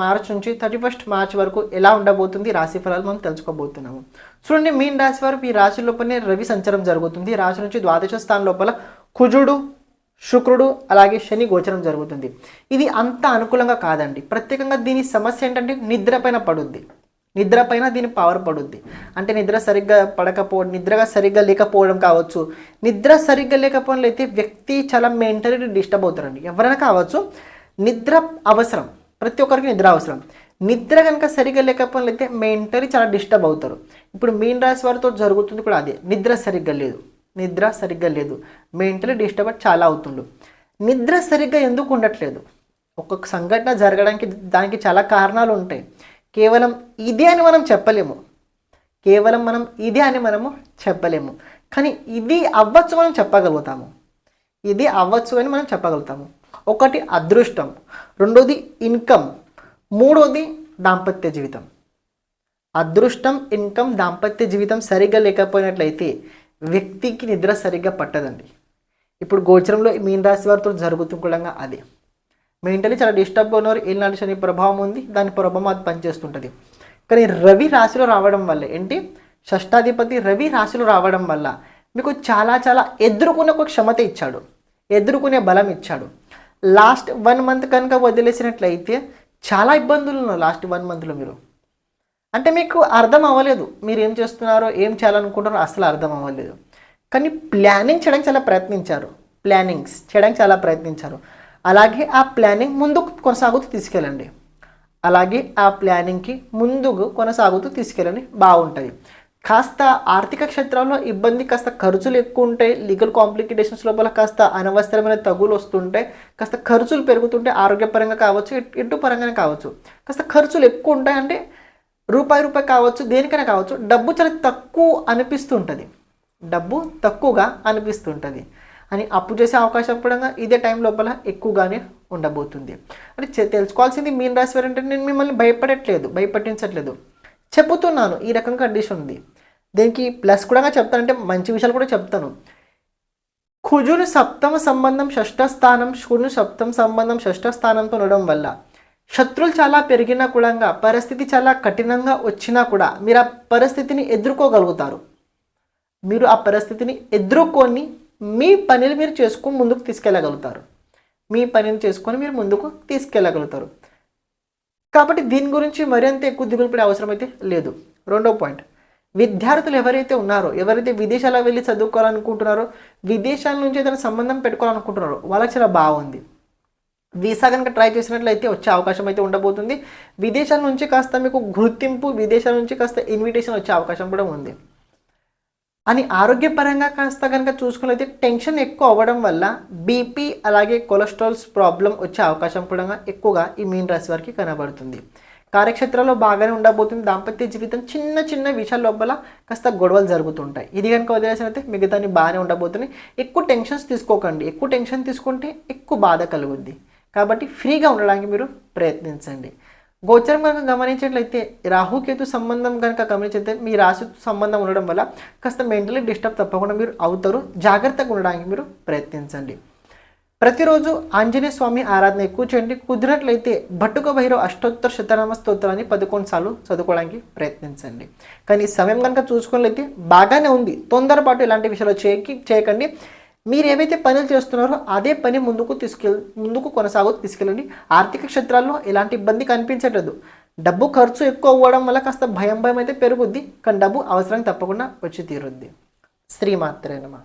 March నుంచి thirty first March వరకు ఎలా ఉండబోతుంది రాశి ఫలాలు మనం తెలుసుకోబోతున్నాము. చూడండి మీన్ రాశి వారు ఈ రాశి లోపలనే రవి సంచారం జరుగుతుంది. రాశి నుంచి ద్వాదశ స్థానం లోపల కుజుడు శుక్రుడు అలాగే శని గోచరం జరుగుతుంది. ఇది అంత అనుకూలంగా కాదండి. ప్రత్యేకంగా దీని సమస్య ఏంటంటే నిద్ర పైన పడుద్ది. నిద్ర పైన దీని పవర్ పడుద్ది. అంటే నిద్ర సరిగ్గా పడకపోవడం నిద్రగా సరిగ్గా లేకపోవడం కావచ్చు. నిద్ర సరిగ్గా లేకపోవడం అయితే వ్యక్తి చాలా మెంటలీ డిస్టర్బ్ అవుతారండి. ఎవరైనా కావచ్చు నిద్ర అవసరం. ప్రతి ఒక్కరికి నిద్ర అవసరం. నిద్ర కనుక సరిగ్గా లేకపోవడం అయితే మెంటలీ చాలా డిస్టర్బ్ అవుతారు. ఇప్పుడు మీన్ రాశి వారితో జరుగుతుంది కూడా అదే. నిద్ర సరిగ్గా లేదు. నిద్ర సరిగ్గా లేదు. మెంటలీ డిస్టర్బ్ చాలా అవుతుండు. నిద్ర సరిగ్గా ఎందుకు ఉండట్లేదు? ఒక్కొక్క సంఘటన జరగడానికి దానికి చాలా కారణాలు ఉంటాయి. కేవలం ఇదే అని మనం చెప్పలేము. కేవలం మనం ఇదే అని మనము చెప్పలేము. కానీ ఇది అవ్వచ్చు మనం చెప్పగలుగుతాము. ఇది అవ్వచ్చు అని మనం చెప్పగలుగుతాము. ఒకటి అదృష్టం రెండోది ఇన్కమ్ మూడోది దాంపత్య జీవితం. అదృష్టం ఇన్కమ్ దాంపత్య జీవితం సరిగ్గా లేకపోయినట్లయితే వ్యక్తికి నిద్ర సరిగ్గా పట్టదండి. ఇప్పుడు గోచరంలో మీన రాశి వారితో జరుగుతుండగా అదే. మెంటలీ చాలా డిస్టర్బ్గా ఉన్నారు ఏళ్ళనాటి శని ప్రభావం ఉంది దాని ప్రభావం అది పనిచేస్తుంటుంది. కానీ రవి రాశిలో రావడం వల్ల ఏంటి? షష్టాధిపతి రవి రాశిలో రావడం వల్ల మీకు చాలా చాలా ఎదుర్కొనే ఒక క్షమత ఇచ్చాడు ఎదుర్కొనే బలం ఇచ్చాడు. లాస్ట్ వన్ మంత్ కనుక వదిలేసినట్లయితే చాలా ఇబ్బందులు ఉన్నారు లాస్ట్ వన్ మంత్లో మీరు. అంటే మీకు అర్థం అవ్వలేదు మీరు ఏం చేస్తున్నారో ఏం చేయాలనుకుంటారో అసలు అర్థం అవ్వలేదు. కానీ ప్లానింగ్ చేయడానికి చాలా ప్రయత్నించారు. ప్లానింగ్స్ చేయడానికి చాలా ప్రయత్నించారు. అలాగే ఆ ప్లానింగ్ ముందుకు కొనసాగుతూ తీసుకెళ్ళండి. అలాగే ఆ ప్లానింగ్కి ముందుకు కొనసాగుతూ తీసుకెళ్ళండి. బాగుంటుంది. కాస్త ఆర్థిక క్షేత్రంలో ఇబ్బంది కాస్త ఖర్చులు ఎక్కువ ఉంటాయి లీగల్ కాంప్లికేషన్స్ లోపల కాస్త అనవసరమైన తగులు వస్తుంటాయి కాస్త ఖర్చులు పెరుగుతుంటే ఆరోగ్యపరంగా కావచ్చు ఇటు పరంగానే కావచ్చు. కాస్త ఖర్చులు ఎక్కువ ఉంటాయి అంటే రూపాయి రూపాయి కావచ్చు దేనికైనా కావచ్చు డబ్బు చాలా తక్కువ అనిపిస్తుంటుంది. డబ్బు తక్కువగా అనిపిస్తుంటుంది. అని అప్పు చేసే అవకాశం కూడా ఇదే టైం లోపల ఎక్కువగానే ఉండబోతుంది. అంటే తెలుసుకోవాల్సింది మీన్ రాశి అంటే నేను మిమ్మల్ని భయపడట్లేదు భయపట్టించట్లేదు. చెబుతున్నాను ఈ రకం కండిషన్ ఉంది. దీనికి ప్లస్ కూడా చెప్తానంటే మంచి విషయాలు కూడా చెప్తాను. కుజుని సప్తమ సంబంధం షష్ఠ స్థానం శుకుని సప్తమ సంబంధం షష్ఠ స్థానంతో ఉండడం వల్ల శత్రులు చాలా పెరిగినా కూడా పరిస్థితి చాలా కఠినంగా వచ్చినా కూడా మీరు ఆ పరిస్థితిని ఎదుర్కోగలుగుతారు. మీరు ఆ పరిస్థితిని ఎదుర్కొని మీ పనిని మీరు చేసుకుని ముందుకు తీసుకెళ్ళగలుగుతారు. మీ పనిని చేసుకొని మీరు ముందుకు తీసుకెళ్ళగలుగుతారు. కాబట్టి దీని గురించి మరింత ఎక్కువ దిగులు పడే అవసరం అయితే లేదు. రెండో పాయింట్. విద్యార్థులు ఎవరైతే ఉన్నారో ఎవరైతే విదేశాలకు వెళ్ళి చదువుకోవాలనుకుంటున్నారో విదేశాల నుంచి ఏదైనా సంబంధం పెట్టుకోవాలనుకుంటున్నారో వాళ్ళకి చాలా బాగుంది. వీసా కనుక ట్రై చేసినట్లయితే వచ్చే అవకాశం అయితే ఉండబోతుంది. విదేశాల నుంచి కాస్త మీకు గుర్తింపు విదేశాల నుంచి కాస్త ఇన్విటేషన్ వచ్చే అవకాశం కూడా ఉంది. అని ఆరోగ్యపరంగా కాస్త కనుక చూసుకున్నైతే టెన్షన్ ఎక్కువ అవ్వడం వల్ల బీపీ అలాగే కొలెస్ట్రాల్స్ ప్రాబ్లం వచ్చే అవకాశం కూడా ఎక్కువగా ఈ మీన్ రాశి వారికి కనబడుతుంది. కార్యక్షేత్రంలో బాగానే ఉండబోతుంది. దాంపత్య జీవితం చిన్న చిన్న విషయాల లోపల కాస్త గొడవలు జరుగుతుంటాయి. ఇది కనుక వదిలేసినైతే మిగతాని బాగానే ఉండబోతున్నాయి. ఎక్కువ టెన్షన్స్ తీసుకోకండి. ఎక్కువ టెన్షన్ తీసుకుంటే ఎక్కువ బాధ కలుగుద్ది. కాబట్టి ఫ్రీగా ఉండడానికి మీరు ప్రయత్నించండి. గోచరం కనుక గమనించినట్లయితే రాహుకేతు సంబంధం కనుక గమనించితే మీ రాశి సంబంధం ఉండడం వల్ల కాస్త మెంటలీ డిస్టర్బ్ తప్పకుండా మీరు అవుతారు. జాగ్రత్తగా ఉండడానికి మీరు ప్రయత్నించండి. ప్రతిరోజు ఆంజనేయ స్వామి ఆరాధన ఎక్కువ చేయండి కుదిరినట్లయితే భట్టుక భైరవ అష్టోత్తర శతనామ స్తోత్రాన్ని పదకొండు సార్లు చదువుకోవడానికి ప్రయత్నించండి. కానీ సమయం కనుక చూసుకున్నట్లయితే బాగానే ఉంది. తొందరపాటు ఇలాంటి విషయాలు చేయకి చేయకండి. మీరు ఏవైతే పనులు చేస్తున్నారో అదే పని ముందుకు తీసుకెళ్ ముందుకు కొనసాగు తీసుకెళ్ళండి. ఆర్థిక క్షేత్రాల్లో ఎలాంటి ఇబ్బంది కనిపించట్లేదు. డబ్బు ఖర్చు ఎక్కువ అవ్వడం వల్ల కాస్త భయం భయం అయితే పెరుగుద్ది. కానీ డబ్బు అవసరం తప్పకుండా వచ్చి తీరుద్ది. శ్రీమాత్రేనమా